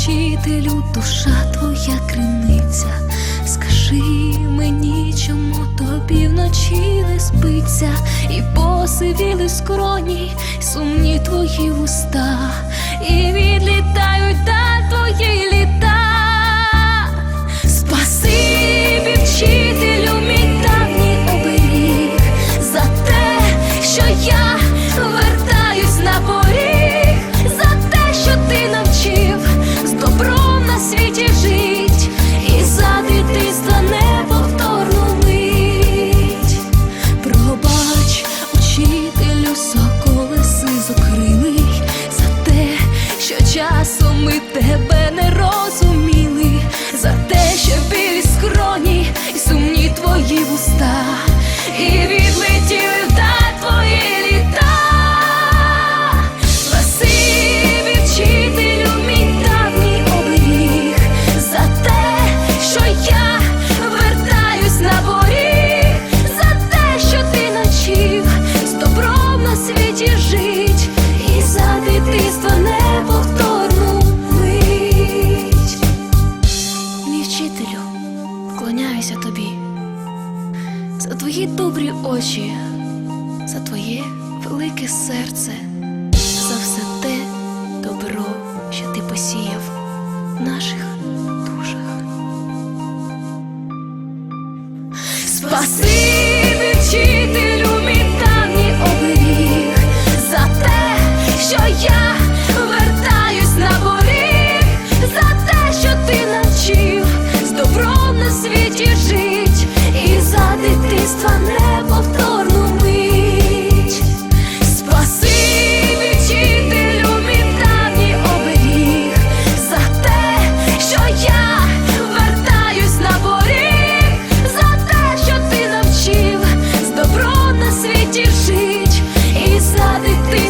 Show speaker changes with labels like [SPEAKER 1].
[SPEAKER 1] вчителю, душа твоя криниця, скажи мені, чому тобі вночі не спиться, і посивіли скроні, сумні твої вуста. І вчителю, вклоняюся тобі, за твої добрі очі, за твоє велике серце. і садити.